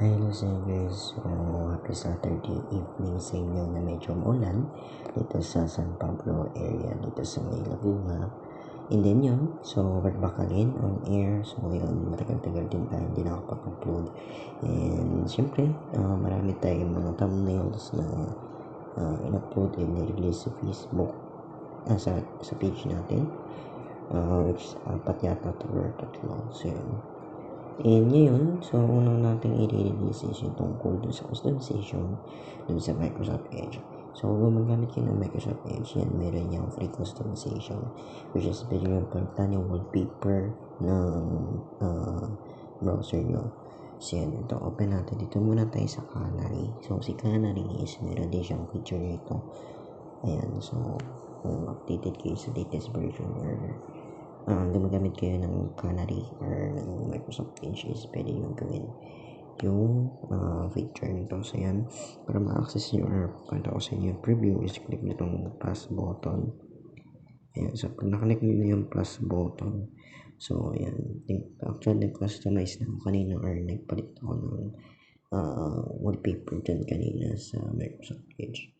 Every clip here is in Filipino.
Hello sa guys. So, happy Saturday evening sa inyo na medyo maulan dito sa San Pablo area dito sa may Laguna. And then yun, so we're back again on air. So yun, matagal-tagal din tayo hindi nakapag-upload. And syempre, uh, marami tayong mga thumbnails na uh, in-upload and nirelease sa Facebook, uh, sa, sa page natin. Uh, which apat yata to or tatlo. So yun. And ngayon, so unang nating i-release is yung tungkol dun sa customization dun sa Microsoft Edge. So, kung magamit kayo ng Microsoft Edge, yan, meron yung free customization which is pwede yung palitan yung wallpaper ng uh, browser nyo. So, yan, ito, open natin. Dito muna tayo sa Canary. So, si Canary is meron din siyang feature nito. Ayan, so, kung updated kayo sa latest version or uh, gumagamit kayo ng Canary or ng Microsoft Edge is pwede yung gawin yung uh, feature nito. So, yan. Para ma-access nyo or pakita ko sa inyo yung preview is click nyo itong plus button. Ayan. So, pag nakanik nyo yung plus button, so, yan. Actually, nag-customize na ako kanina or nagpalit ako ng uh, wallpaper dyan kanina sa Microsoft Edge.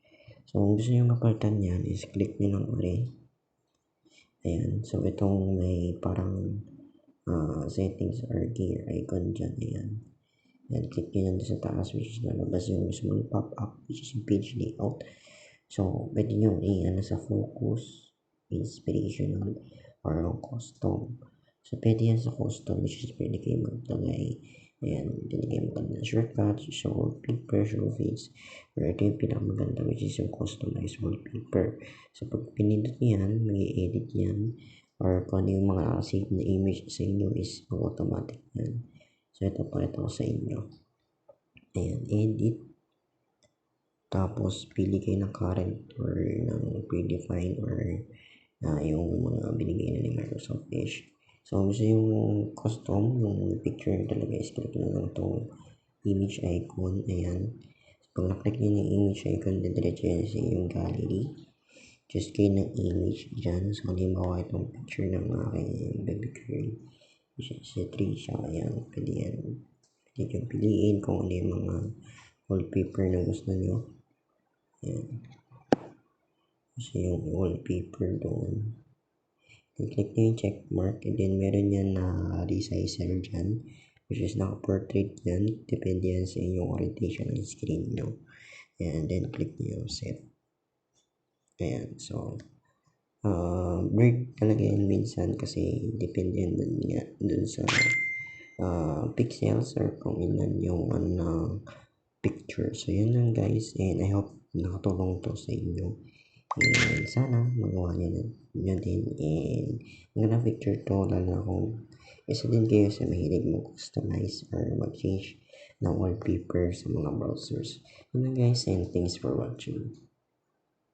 So, kung gusto nyo mapalitan yan is click nyo ng array. Ayan. So, itong may parang uh, settings or gear icon dyan. Ayan. Ayan. Click nyo yan sa taas which is lalabas yung small pop-up which is yung page layout. So, pwede nyo i-ano sa focus, inspirational, or custom. So, pwede yan sa custom which is pwede kayo magtagay. Ayan, kayo magtagay ng shortcuts, show wallpaper, show face. Pero ito yung pinakamaganda which is yung customized wallpaper. So, pag pinindot yan, mag edit yan, or kung ano yung mga save na image sa inyo is automatic yan. So, ito pakita ko sa inyo. Ayan, edit. Tapos, pili kayo ng current or ng predefined or uh, yung mga binigay na ni Microsoft Edge. So, gusto yung custom, yung picture talaga is click nyo lang itong image icon. Ayan. So, pag na-click nyo yung image icon, didiretso yan sa yung gallery. Just kayo ng image dyan. So, halimbawa itong picture ng aking baby girl. Which is si Trisha. Ayan. Pwede yan. Pwede yung piliin kung ano yung mga wallpaper na gusto nyo. Ayan. Kasi yung wallpaper doon. I-click nyo yung check mark and then meron yan na resizer dyan which is naka-portrait yan. Depende yan sa inyong orientation ng screen nyo. And then click nyo yung set. Ayan. So, uh, blurred talaga yan minsan kasi depende yan dun, nga, dun sa uh, pixels or kung ilan yung ano, picture. So, yun lang guys. And I hope nakatulong to sa inyo. And sana magawa nyo nyo din. And magandang picture to lalo kung isa din kayo sa mahilig mag-customize or mag-change ng wallpaper sa mga browsers. Yun guys and thanks for watching.